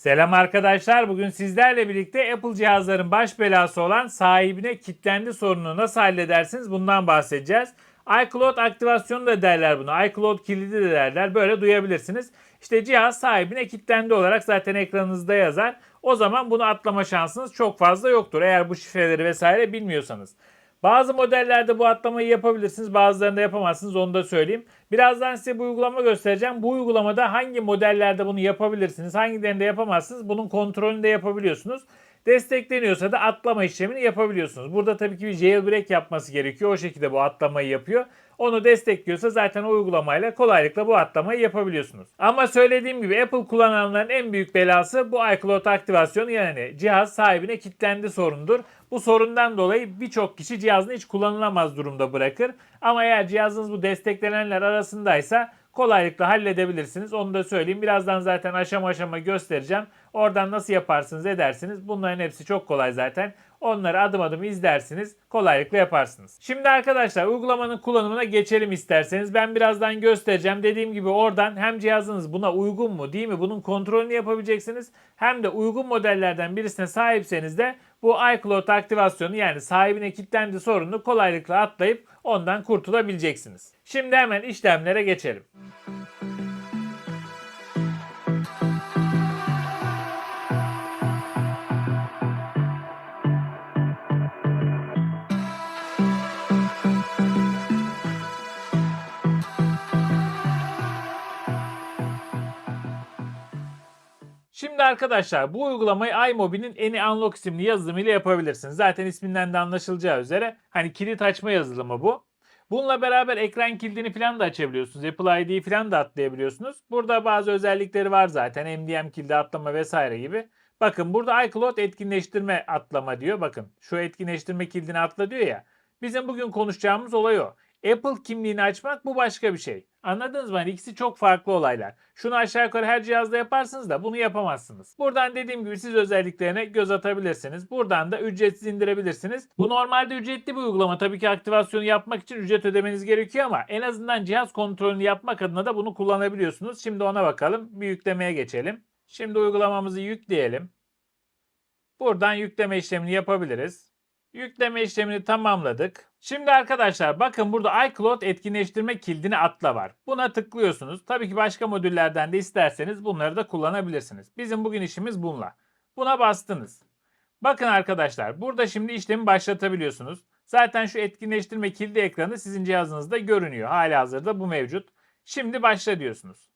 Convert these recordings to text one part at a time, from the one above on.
Selam arkadaşlar. Bugün sizlerle birlikte Apple cihazların baş belası olan sahibine kilitlendi sorununu nasıl halledersiniz bundan bahsedeceğiz. iCloud aktivasyonu da derler bunu. iCloud kilidi de derler. Böyle duyabilirsiniz. İşte cihaz sahibine kilitlendi olarak zaten ekranınızda yazar. O zaman bunu atlama şansınız çok fazla yoktur. Eğer bu şifreleri vesaire bilmiyorsanız. Bazı modellerde bu atlamayı yapabilirsiniz. Bazılarında yapamazsınız. Onu da söyleyeyim. Birazdan size bu uygulama göstereceğim. Bu uygulamada hangi modellerde bunu yapabilirsiniz, hangilerinde yapamazsınız bunun kontrolünü de yapabiliyorsunuz. Destekleniyorsa da atlama işlemini yapabiliyorsunuz. Burada tabii ki bir jailbreak yapması gerekiyor. O şekilde bu atlamayı yapıyor. Onu destekliyorsa zaten uygulamayla kolaylıkla bu atlamayı yapabiliyorsunuz. Ama söylediğim gibi Apple kullananların en büyük belası bu iCloud aktivasyonu yani cihaz sahibine kilitlendi sorundur. Bu sorundan dolayı birçok kişi cihazını hiç kullanılamaz durumda bırakır. Ama eğer cihazınız bu desteklenenler arasındaysa kolaylıkla halledebilirsiniz. Onu da söyleyeyim. Birazdan zaten aşama aşama göstereceğim. Oradan nasıl yaparsınız edersiniz. Bunların hepsi çok kolay zaten. Onları adım adım izlersiniz. Kolaylıkla yaparsınız. Şimdi arkadaşlar uygulamanın kullanımına geçelim isterseniz. Ben birazdan göstereceğim. Dediğim gibi oradan hem cihazınız buna uygun mu değil mi bunun kontrolünü yapabileceksiniz. Hem de uygun modellerden birisine sahipseniz de bu iCloud aktivasyonu yani sahibine kilitlendi sorununu kolaylıkla atlayıp ondan kurtulabileceksiniz. Şimdi hemen işlemlere geçelim. Şimdi arkadaşlar bu uygulamayı iMobi'nin Any Unlock isimli yazılımıyla yapabilirsiniz. Zaten isminden de anlaşılacağı üzere hani kilit açma yazılımı bu. Bununla beraber ekran kilidini falan da açabiliyorsunuz. Apple ID'yi falan da atlayabiliyorsunuz. Burada bazı özellikleri var zaten. MDM kilidi atlama vesaire gibi. Bakın burada iCloud etkinleştirme atlama diyor. Bakın şu etkinleştirme kilidini atla diyor ya. Bizim bugün konuşacağımız olay o. Apple kimliğini açmak bu başka bir şey. Anladınız mı? Hani ikisi çok farklı olaylar. Şunu aşağı yukarı her cihazda yaparsınız da bunu yapamazsınız. Buradan dediğim gibi siz özelliklerine göz atabilirsiniz. Buradan da ücretsiz indirebilirsiniz. Bu normalde ücretli bir uygulama. Tabii ki aktivasyonu yapmak için ücret ödemeniz gerekiyor ama en azından cihaz kontrolünü yapmak adına da bunu kullanabiliyorsunuz. Şimdi ona bakalım. Bir yüklemeye geçelim. Şimdi uygulamamızı yükleyelim. Buradan yükleme işlemini yapabiliriz. Yükleme işlemini tamamladık. Şimdi arkadaşlar bakın burada iCloud etkinleştirme kilidini atla var. Buna tıklıyorsunuz. Tabii ki başka modüllerden de isterseniz bunları da kullanabilirsiniz. Bizim bugün işimiz bununla. Buna bastınız. Bakın arkadaşlar burada şimdi işlemi başlatabiliyorsunuz. Zaten şu etkinleştirme kilidi ekranı sizin cihazınızda görünüyor. Halihazırda bu mevcut. Şimdi başla diyorsunuz.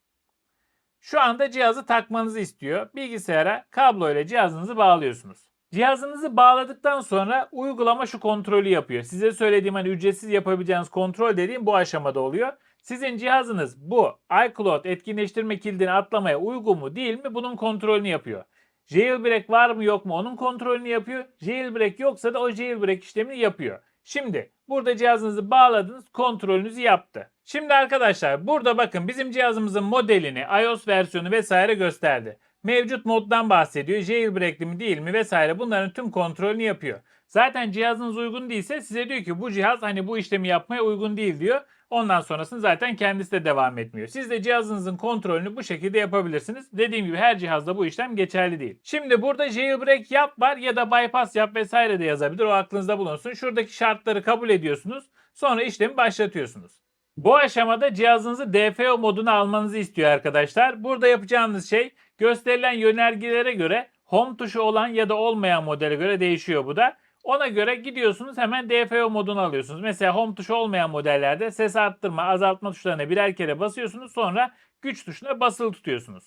Şu anda cihazı takmanızı istiyor. Bilgisayara kablo ile cihazınızı bağlıyorsunuz. Cihazınızı bağladıktan sonra uygulama şu kontrolü yapıyor. Size söylediğim hani ücretsiz yapabileceğiniz kontrol dediğim bu aşamada oluyor. Sizin cihazınız bu iCloud etkinleştirme kilidini atlamaya uygun mu değil mi bunun kontrolünü yapıyor. Jailbreak var mı yok mu onun kontrolünü yapıyor. Jailbreak yoksa da o jailbreak işlemini yapıyor. Şimdi burada cihazınızı bağladınız kontrolünüzü yaptı. Şimdi arkadaşlar burada bakın bizim cihazımızın modelini iOS versiyonu vesaire gösterdi. Mevcut moddan bahsediyor. Jailbreak'li mi değil mi vesaire bunların tüm kontrolünü yapıyor. Zaten cihazınız uygun değilse size diyor ki bu cihaz hani bu işlemi yapmaya uygun değil diyor. Ondan sonrasını zaten kendisi de devam etmiyor. Siz de cihazınızın kontrolünü bu şekilde yapabilirsiniz. Dediğim gibi her cihazda bu işlem geçerli değil. Şimdi burada jailbreak yap var ya da bypass yap vesaire de yazabilir. O aklınızda bulunsun. Şuradaki şartları kabul ediyorsunuz. Sonra işlemi başlatıyorsunuz. Bu aşamada cihazınızı DFO moduna almanızı istiyor arkadaşlar. Burada yapacağınız şey gösterilen yönergelere göre home tuşu olan ya da olmayan modele göre değişiyor bu da. Ona göre gidiyorsunuz hemen DFO modunu alıyorsunuz. Mesela home tuşu olmayan modellerde ses arttırma, azaltma tuşlarına birer kere basıyorsunuz. Sonra güç tuşuna basılı tutuyorsunuz.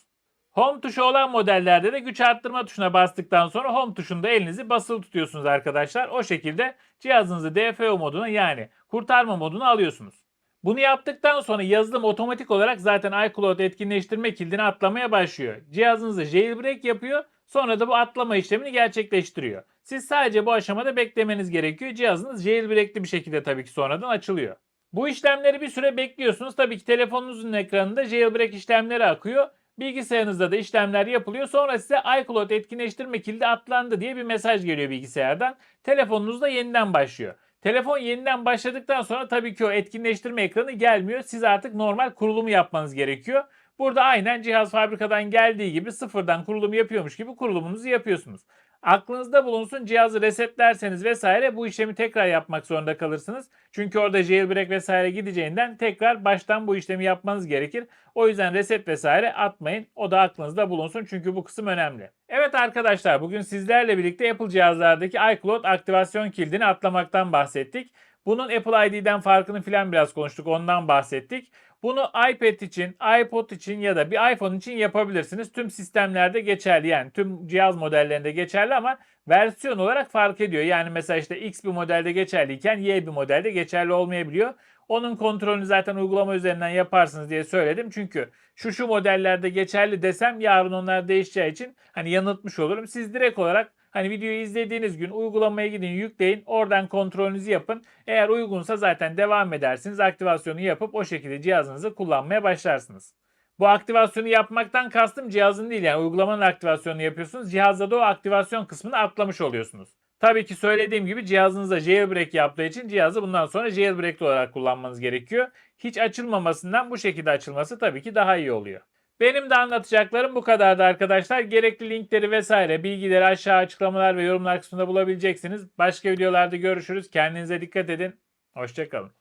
Home tuşu olan modellerde de güç arttırma tuşuna bastıktan sonra home tuşunda elinizi basılı tutuyorsunuz arkadaşlar. O şekilde cihazınızı DFO moduna yani kurtarma moduna alıyorsunuz. Bunu yaptıktan sonra yazılım otomatik olarak zaten iCloud etkinleştirme kilidini atlamaya başlıyor. Cihazınızı jailbreak yapıyor. Sonra da bu atlama işlemini gerçekleştiriyor. Siz sadece bu aşamada beklemeniz gerekiyor. Cihazınız jailbreakli bir şekilde tabii ki sonradan açılıyor. Bu işlemleri bir süre bekliyorsunuz. Tabii ki telefonunuzun ekranında jailbreak işlemleri akıyor. Bilgisayarınızda da işlemler yapılıyor. Sonra size iCloud etkinleştirme kilidi atlandı diye bir mesaj geliyor bilgisayardan. Telefonunuzda yeniden başlıyor. Telefon yeniden başladıktan sonra tabii ki o etkinleştirme ekranı gelmiyor. Siz artık normal kurulumu yapmanız gerekiyor. Burada aynen cihaz fabrikadan geldiği gibi sıfırdan kurulum yapıyormuş gibi kurulumunuzu yapıyorsunuz. Aklınızda bulunsun cihazı resetlerseniz vesaire bu işlemi tekrar yapmak zorunda kalırsınız. Çünkü orada jailbreak vesaire gideceğinden tekrar baştan bu işlemi yapmanız gerekir. O yüzden reset vesaire atmayın. O da aklınızda bulunsun çünkü bu kısım önemli. Evet arkadaşlar bugün sizlerle birlikte Apple cihazlardaki iCloud aktivasyon kilidini atlamaktan bahsettik. Bunun Apple ID'den farkını filan biraz konuştuk ondan bahsettik. Bunu iPad için, iPod için ya da bir iPhone için yapabilirsiniz. Tüm sistemlerde geçerli yani tüm cihaz modellerinde geçerli ama versiyon olarak fark ediyor. Yani mesela işte X bir modelde geçerliyken Y bir modelde geçerli olmayabiliyor. Onun kontrolünü zaten uygulama üzerinden yaparsınız diye söyledim. Çünkü şu şu modellerde geçerli desem yarın onlar değişeceği için hani yanıltmış olurum. Siz direkt olarak Hani videoyu izlediğiniz gün uygulamaya gidin, yükleyin, oradan kontrolünüzü yapın. Eğer uygunsa zaten devam edersiniz. Aktivasyonu yapıp o şekilde cihazınızı kullanmaya başlarsınız. Bu aktivasyonu yapmaktan kastım cihazın değil yani uygulamanın aktivasyonunu yapıyorsunuz. Cihazda da o aktivasyon kısmını atlamış oluyorsunuz. Tabii ki söylediğim gibi cihazınızda jailbreak yaptığı için cihazı bundan sonra jailbreakli olarak kullanmanız gerekiyor. Hiç açılmamasından bu şekilde açılması tabii ki daha iyi oluyor. Benim de anlatacaklarım bu kadardı arkadaşlar. Gerekli linkleri vesaire bilgileri aşağı açıklamalar ve yorumlar kısmında bulabileceksiniz. Başka videolarda görüşürüz. Kendinize dikkat edin. Hoşçakalın.